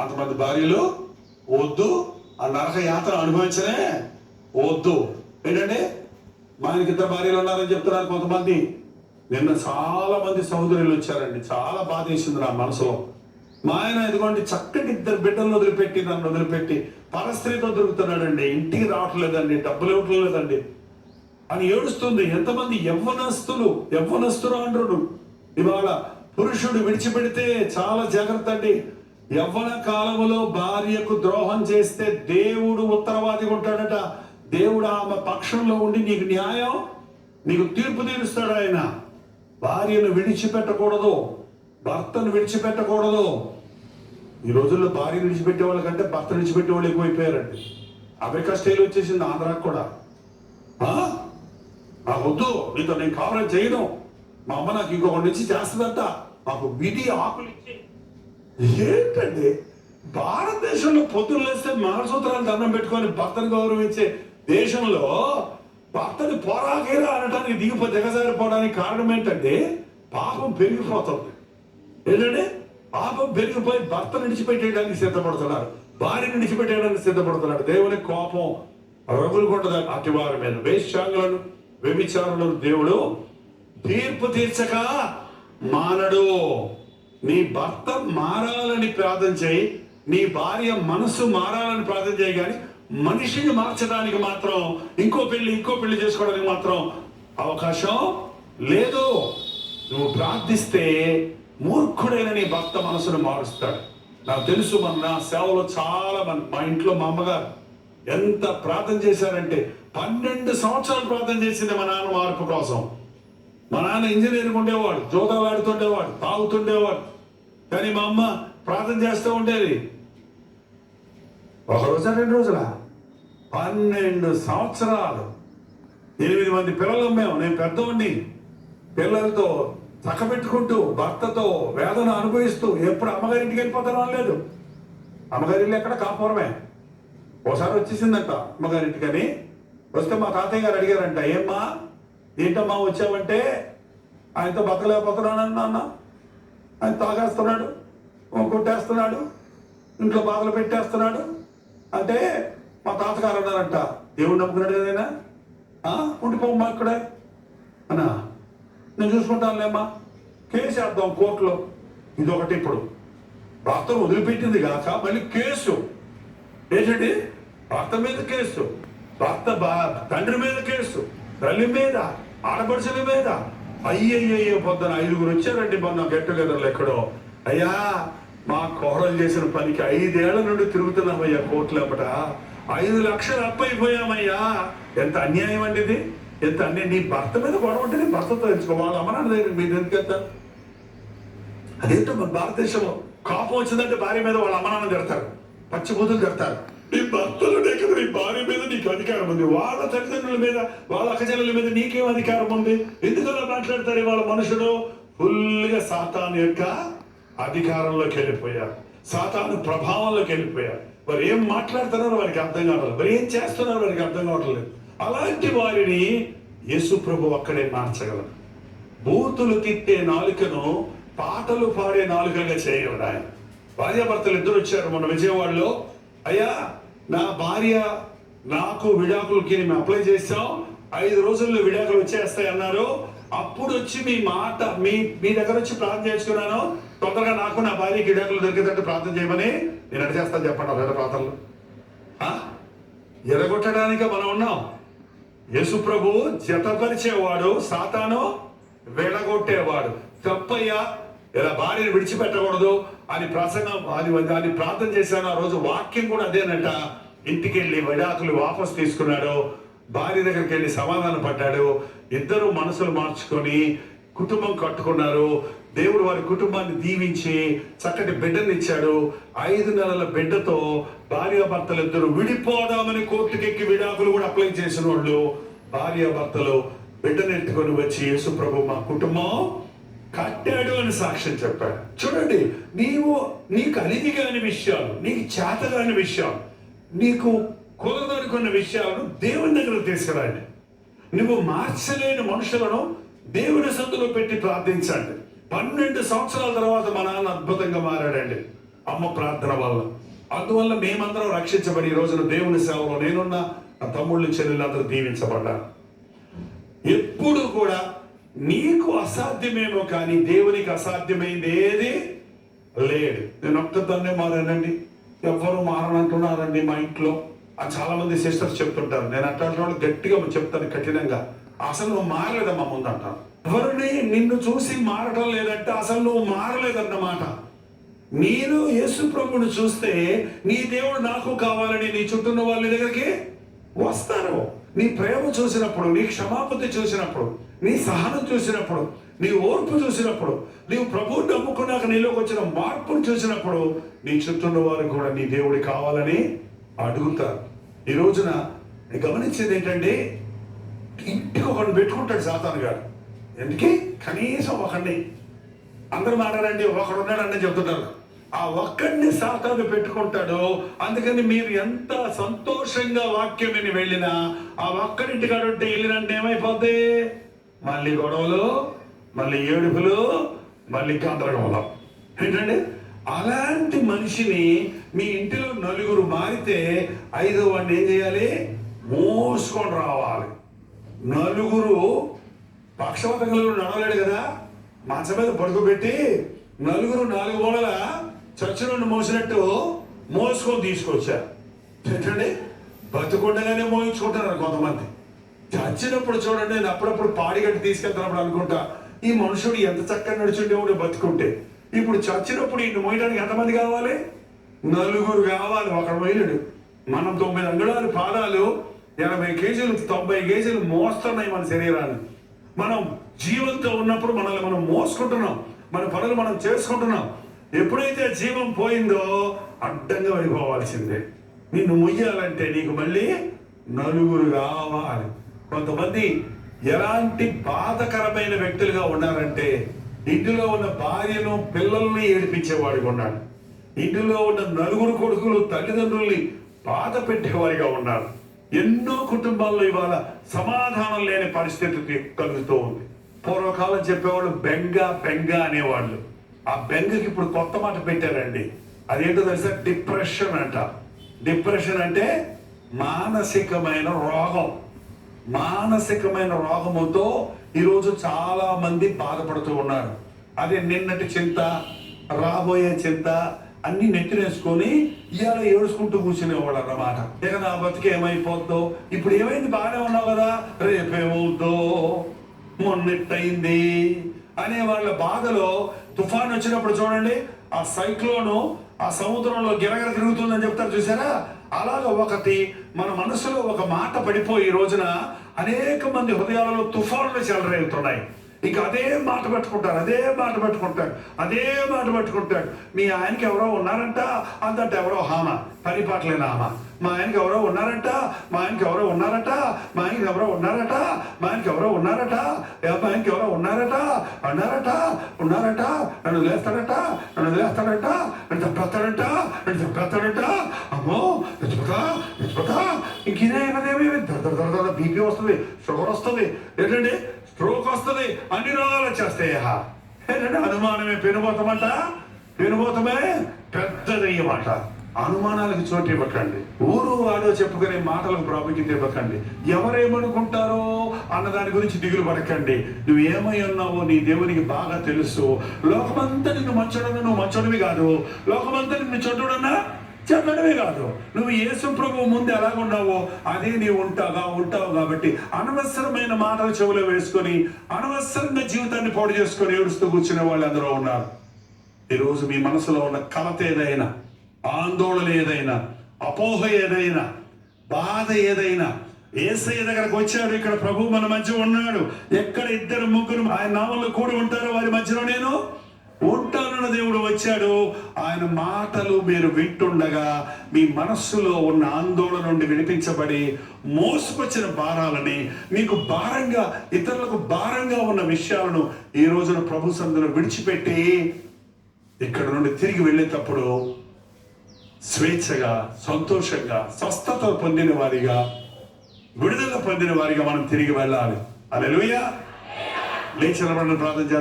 అంతమంది భార్యలు వద్దు ఆ నరక యాత్ర అనుభవించనే వద్దు. ఏంటంటే మా ఆయనకి ఇద్దరు భార్యలు ఉన్నారని చెప్తున్నారు కొంతమంది. నిన్న చాలా మంది సహోదరులు వచ్చారండి. చాలా బాధ వేసింది నా మనసులో. మా ఆయన ఇదిగోండి చక్కటి ఇద్దరు బిడ్డలను వదిలిపెట్టి నన్ను వదిలిపెట్టి పరస్త్రీతో దొరుకుతున్నాడండి. ఇంటికి రావట్లేదండి డబ్బులు ఇవ్వట్లేదండి. అని ఏడుస్తుంది. ఎంతమంది యవ్వనస్తులు యవ్వనస్తులు అంటారు ఇవాళ పురుషుడు విడిచిపెడితే చాలా జాగ్రత్త అండి. యవ్వన కాలములో భార్యకు ద్రోహం చేస్తే దేవుడు ఉత్తరవాది ఉంటాడట. దేవుడు ఆమె పక్షంలో ఉండి నీకు న్యాయం నీకు తీర్పు తీరుస్తాడు ఆయన. భార్యను విడిచిపెట్టకూడదు భర్తను విడిచిపెట్టకూడదు. ఈ రోజుల్లో భార్య విడిచిపెట్టే వాళ్ళకంటే భర్త విడిచిపెట్టే వాళ్ళు ఎక్కువైపోయారండి. అమెరికా స్టైల్ వచ్చేసింది ఆంధ్రాకు కూడా. ఆ? వద్దు నీతో నేను కావాలని చేయను. మా అమ్మ నాకు ఇంకొకటి నుంచి చేస్తుందంట. మాకు విధి ఆకులు ఇచ్చి ఏంటండి? భారతదేశంలో పొద్దున్న లేస్తే మంగళసూత్రాలు దండం పెట్టుకొని భర్తను గౌరవించే దేశంలో భర్తని పోరాకేరా అనడానికి దిగిపో దిగజారిపోవడానికి కారణం ఏంటంటే పాపం పెరిగిపోతుంది. ఏంటంటే పాపం పెరిగిపోయి భర్త నిడిచిపెట్టేయడానికి సిద్ధపడుతున్నారు. భార్య విడిచిపెట్టేయడానికి సిద్ధపడుతున్నారు. దేవుని కోపం రగులుకుంటుంది అటు వారి మీద. వేశ్యాంగులను వ్యభిచారులను దేవుడు తీర్పు తీర్చక మానడు. నీ భర్త మారాలని ప్రార్థన చేయి నీ భార్య మనసు మారాలని ప్రార్థన చేయి కానీ మనిషిని మార్చడానికి మాత్రం ఇంకో పెళ్ళి ఇంకో పెళ్ళి చేసుకోవడానికి మాత్రం అవకాశం లేదు. నువ్వు ప్రార్థిస్తే మూర్ఖుడైన నీ భర్త మనసును మారుస్తాడు. నాకు తెలుసు మన నా సేవలో చాలా మంది మా ఇంట్లో మా అమ్మగారు ఎంత ప్రార్థన చేశారంటే పన్నెండు సంవత్సరాలు ప్రార్థన చేసింది మా నాన్న మార్పు కోసం. మా నాన్న ఇంజనీరింగ్ ఉండేవాడు జోదాలు తాగుతుండేవాడు. కానీ మా అమ్మ ప్రార్థన చేస్తూ ఉండేది. ఒక రోజా రెండు రోజుల? పన్నెండు సంవత్సరాలు. ఎనిమిది మంది పిల్లలు మేము నేను పెద్దవాడిని పిల్లలతో చక్కబెట్టుకుంటూ భర్తతో వేదన అనుభవిస్తూ ఎప్పుడు అమ్మగారింటికి వెళ్ళిపోతాను లేదు అమ్మగారి ఎక్కడ? కాపురమే. ఒకసారి వచ్చేసిందంట అమ్మగారింటికని వస్తే మా తాతయ్య గారు అడిగారంట ఏమ్మా ఏంటమ్మా వచ్చావంటే? ఆయనతో బతకలేకపోతున్నానన్నా నాన్న ఆయన తాగేస్తున్నాడు కొట్టేస్తున్నాడు ఇంట్లో బాధలు పెట్టేస్తున్నాడు. అంటే మా తాతగారు అన్నారంట దేవుడు నమ్ముకున్నాడు ఏదైనా ఉండిపోమ్మా ఇక్కడే. అన్నా నేను చూసుకుంటానులేమ్మా. కేసు వేద్దాం కోర్టులో. ఇది ఒకటి ఇప్పుడు. భర్తను వదిలిపెట్టింది కాక మళ్ళీ కేసు. ఏంటండి? భర్త మీద కేసు. భర్త బా- తండ్రి మీద కేసు. తల్లి మీద ఆడపడుచుల మీద. అయ్యయ్యో పొద్దున ఐదుగురు వచ్చారండి మొన్న గెట్ టుగెదర్లు ఎక్కడో. అయ్యా మా కోడలు చేసిన పనికి ఐదేళ్ళ నుండి తిరుగుతున్నామయ్యా కోట్లపట. ఐదు లక్షలు అప్పైపోయామయ్యా. ఎంత అన్యాయం అండి ఇది? ఎంత అన్యాయం నీ భర్త మీద గొడవ ఉంటే నీ భర్తతో తెలుసుకో వాళ్ళ అమ్మనాన్న దగ్గర మీరు ఎందుకు వెళ్తారు? అదేంటో మన భారతదేశంలో కోపం వచ్చిందంటే భార్య మీద వాళ్ళ అమ్మనాన్న తిడతారు. పచ్చిబూతులు తిడతారు. నీ భర్తలు కదా నీ భార్య మీద నీకు అధికారం ఉంది. వాళ్ళ తల్లిదండ్రుల మీద వాళ్ళ అక్కచెల్లెల మీద నీకేం అధికారం ఉంది? ఎందుకలా మాట్లాడతారు వాళ్ళ మనుషుడు ఫుల్గా సాతాను యొక్క అధికారంలోకి వెళ్ళిపోయారు. సాతాను ప్రభావంలోకి వెళ్ళిపోయారు. వారు ఏం మాట్లాడుతున్నారో వారికి అర్థం కావట్లేదు. వారు ఏం చేస్తున్నారో వారికి అర్థం కావట్లేదు. అలాంటి వారిని యేసు ప్రభు అక్కడే మార్చగలరు బూతులు తిట్టే నాలుకను పాటలు పాడే నాలుకగా చేయగలడు ఆయన. భార్యాభర్తలు ఇద్దరు వచ్చారు మన విజయవాడలో. అయ్యా నా భార్య నాకు విడాకులకి మేము అప్లై చేసాం ఐదు రోజుల్లో విడాకులు వచ్చేస్తాయి అన్నారు అప్పుడు వచ్చి మీ మాట మీ మీ దగ్గర వచ్చి ప్రార్థన చేసుకున్నాను తొందరగా నాకు నా భార్యకి విడాకులు దొరికేటట్టు ప్రార్థన చేయమని నేను అడిచేస్తాను చెప్పండి వేరే ప్రార్థనలు. ఆ? ఎరగొట్టడానికే మనం ఉన్నాం. యేసు జతపరిచేవాడు సాతాను వెళ్ళగొట్టేవాడు తప్పయ్యా ఇలా భార్యను విడిచిపెట్టకూడదు అని ప్రసంగం అది దాన్ని ప్రార్థన చేశాను. ఆ రోజు వాక్యం కూడా అదేనట. ఇంటికి వెళ్ళి విడాకులు వాపసు తీసుకున్నాడు. భార్య దగ్గరికి వెళ్ళి సమాధానం పడ్డాడు. ఇద్దరు మనసులు మార్చుకొని కుటుంబం కట్టుకున్నారు. దేవుడు వారి కుటుంబాన్ని దీవించి చక్కటి బిడ్డని ఇచ్చాడు. ఐదు నెలల బిడ్డతో భార్యాభర్తలు ఇద్దరు విడిపోదామని కోర్టుకెక్కి విడాకులు కూడా అప్లై చేసిన వాళ్ళు భార్యాభర్తలు బిడ్డను ఎత్తుకొని వచ్చి యేసు ప్రభు మా కుటుంబం కట్టాడు అని సాక్ష్యం చెప్పాడు. చూడండి నీవు నీకు అలిగి కాని విషయాలు నీకు చేత కాని విషయాలు నీకు కుదరదనుకున్న విషయాలను దేవుని దగ్గర తీసుకురండి నువ్వు మార్చలేని మనుషులను దేవుని సందులో పెట్టి ప్రార్థించండి. పన్నెండు సంవత్సరాల తర్వాత మా నాన్న అద్భుతంగా మారాడండి. అమ్మ ప్రార్థన వల్ల. అందువల్ల మేమందరం రక్షించబడి ఈ రోజున దేవుని సేవలో నేనున్న నా తమ్ముళ్ళు చెల్లెలు అందరూ దీవించబడ్డారు. ఎప్పుడు కూడా నీకు అసాధ్యమేమో కానీ దేవునికి అసాధ్యమైంది ఏది? లేడు. నేను ఒక్కదాన్నే మారానండి. ఎవ్వరు మారనంటున్నారండి మా ఇంట్లో. ఆ చాలా మంది సిస్టర్స్ చెప్తుంటారు. నేను అట్లాంటి వాళ్ళు గట్టిగా చెప్తాను కఠినంగా. అసలు నువ్వు మారలేదమ్మా ముందు అంటాను ఎవరిని? నిన్ను చూసి మారటం లేదంటే అసలు నువ్వు మారలేదన్నమాట. నేను యేసు ప్రభుని చూస్తే నీ దేవుడు నాకు కావాలని నీ చుట్టూ ఉన్న వాళ్ళ దగ్గరికి వస్తారు. నీ ప్రేమ చూసినప్పుడు నీ క్షమాపతి చూసినప్పుడు నీ సహనం చూసినప్పుడు నీ ఓర్పు చూసినప్పుడు నీవు ప్రభువు నమ్ముకున్నాక నీలోకి వచ్చిన మార్పును చూసినప్పుడు నీ చుట్టూ వారు కూడా నీ దేవుడి కావాలని అడుగుతారు. ఈ రోజున గమనించేది ఏంటంటే ఇంటికి ఒకడు పెట్టుకుంటాడు సాతాను గారు ఎందుకే? కనీసం ఒకడిని. అందరు మాట్లాడండి ఒకడు ఉన్నాడని చెప్తుంటారు ఆ ఒక్కడిని సాతాను పెట్టుకుంటాడు అందుకని మీరు ఎంత సంతోషంగా వాక్యం విని వెళ్ళినా ఆ ఒక్కడింటి కాడుంటే వెళ్ళినంటే ఏమైపోద్ది? మళ్ళీ గొడవలు మళ్ళీ ఏడుపులు మళ్ళీ గందరగోళం. ఏంటండి? అలాంటి మనిషిని మీ ఇంటిలో నలుగురు మారితే ఐదో వాడిని ఏం చేయాలి? మోసుకొని రావాలి. నలుగురు పక్షవాత కలిగి నడవలేడు కదా? మంచం మీద పడుకోబెట్టి నలుగురు నాలుగు మూలల చర్చ నుండి మోసినట్టు మోసుకొని తీసుకొచ్చారు ఏంటండి? బతుకుండగానే మోయించుకుంటారు కొంతమంది. చచ్చినప్పుడు చూడండి నేను అప్పుడప్పుడు పాడిగట్టి తీసుకెళ్తున్నప్పుడు అనుకుంటా ఈ మనుషుడు ఎంత చక్కగా నడుచుండేవాడు బతుకుంటే. ఇప్పుడు చచ్చినప్పుడు ఇన్ని మోయడానికి ఎంతమంది కావాలి? నలుగురు కావాలి. ఒకడు మోయలేడు. మనం తొమ్మిది అంగుళాలు పాదాలు ఎనభై కేజీలు తొంభై కేజీలు మోస్తున్నాయి మన శరీరాన్ని. మనం జీవంతో ఉన్నప్పుడు మనల్ని మనం మోసుకుంటున్నాం. మన పనులు మనం చేసుకుంటున్నాం. ఎప్పుడైతే జీవం పోయిందో అడ్డంగా పడిపోవాల్సిందే నిన్ను మొయ్యాలంటే నీకు మళ్ళీ నలుగురు కావాలి కొంతమంది ఎలాంటి బాధకరమైన వ్యక్తులుగా ఉన్నారంటే ఇంటిలో ఉన్న భార్యను పిల్లల్ని ఏడిపించేవాడిగా ఉన్నాడు. ఇంటిలో ఉన్న నలుగురు కొడుకులు తల్లిదండ్రుల్ని బాధ పెట్టేవారిగా ఉన్నారు ఎన్నో కుటుంబాల్లో ఇవాళ సమాధానం లేని పరిస్థితి కలుగుతూ ఉంది. పూర్వకాలం చెప్పేవాళ్ళు బెంగ బెంగ అనేవాళ్ళు. ఆ బెంగకి ఇప్పుడు కొత్త మాట పెట్టారండి. అదేంటో తెలుసా? డిప్రెషన్ అంట. డిప్రెషన్ అంటే మానసికమైన రోగం. మానసికమైన రోగముతో ఈరోజు చాలా మంది బాధపడుతూ ఉన్నారు. అదే నిన్నటి చింత రాబోయే చింత అన్ని నెత్తినేసుకొని ఇవాళ ఏడుచుకుంటూ కూర్చునేవాడు అన్నమాట. ఇక నా బతికి ఏమైపోద్దో? ఇప్పుడు ఏమైంది? బాగానే ఉన్నావు కదా? రేపేమవుద్దో? మొన్నెట్టయింది. అనే వాళ్ళ బాధలో తుఫాన్ వచ్చినప్పుడు చూడండి ఆ సైక్లోను ఆ సముద్రంలో గిరగిర తిరుగుతుందని చెప్తారు చూసారా? అలాగ ఒకటి మన మనసులో ఒక మాట పడిపోయి ఈ రోజున అనేక మంది హృదయాలలో తుఫాన్లు చెలరేగుతున్నాయి. ఇక అదే మాట పట్టుకుంటారు అదే మాట పట్టుకుంటాడు అదే మాట పట్టుకుంటాడు మీ ఆయనకి ఎవరో ఉన్నారంట? అందంటే ఎవరో హామ? పని పాటలేని హామ. మా ఆయనకి ఎవరో ఉన్నారంట? మా ఆయనకి ఎవరో ఉన్నారట? మా ఆయనకి ఎవరో ఉన్నారట? మా ఆయనకి ఎవరో ఉన్నారట? మా ఆయనకి ఎవరో ఉన్నారట? అన్నారట? ఉన్నారట? నన్ను లేస్తాడట నన్ను లేస్తాడట నన్ను తప్పేస్తాడట నన్ను తప్పేస్తాడట అమ్మో తెచ్చిపోతా తెచ్చిపోతా ఇంకేదే దర బీపీ వస్తుంది షుగర్ వస్తుంది. ఏంటండి? స్ట్రోక్ అన్ని రోగాలు వచ్చేస్తాయా ఏంటంటే అనుమానమే పెనుబోతమంట? పెనుబోతమే పెద్దదయ్యమాట. అనుమానాలకు చోటు ఇవ్వకండి. ఊరు వాడో చెప్పుకునే మాటలకు ప్రాముఖ్యత ఇవ్వకండి. ఎవరేమనుకుంటారో అన్న దాని గురించి దిగులు పడకండి. నువ్వు ఏమై ఉన్నావో నీ దేవునికి బాగా తెలుసు. లోకమంతా నిన్ను మంచోడన్నా నువ్వు మంచోడివి కాదు. లోకమంతా నిన్ను చెడ్డోడన్నా చెప్పడమే కాదు. నువ్వు యేసు ప్రభు ముందు ఎలాగున్నావో అదే నీవు ఉంటాగా ఉంటావు కాబట్టి అనవసరమైన మాటలు చెవులో వేసుకొని అనవసరంగా జీవితాన్ని పాడు చేసుకొని ఏడుస్తూ కూర్చునే వాళ్ళు అందరూ ఉన్నారు. ఈరోజు మీ మనసులో ఉన్న కలత ఏదైనా ఆందోళన ఏదైనా అపోహ ఏదైనా బాధ ఏదైనా ఏసయ్య దగ్గరకు వచ్చాడు ఇక్కడ ప్రభు మన మధ్య ఉన్నాడు. ఎక్కడ ఇద్దరు ముగ్గురు ఆయన నామంలో కూడి ఉంటారో వారి మధ్యలో నేను ఉంటానన్న దేవుడు వచ్చాడు. ఆయన మాటలు మీరు వింటుండగా మీ మనస్సులో ఉన్న ఆందోళన నుండి వినిపించబడి మోసుకొచ్చిన భారాలని మీకు భారంగా ఇతరులకు భారంగా ఉన్న విషయాలను ఈ రోజున ప్రభు సందులో విడిచిపెట్టి ఇక్కడ నుండి తిరిగి వెళ్ళేటప్పుడు స్వేచ్ఛగా సంతోషంగా స్వస్థత పొందిన వారిగా విడుదల పొందిన వారిగా మనం తిరిగి వెళ్ళాలి. అలెలుయ లేచిన ప్రార్థన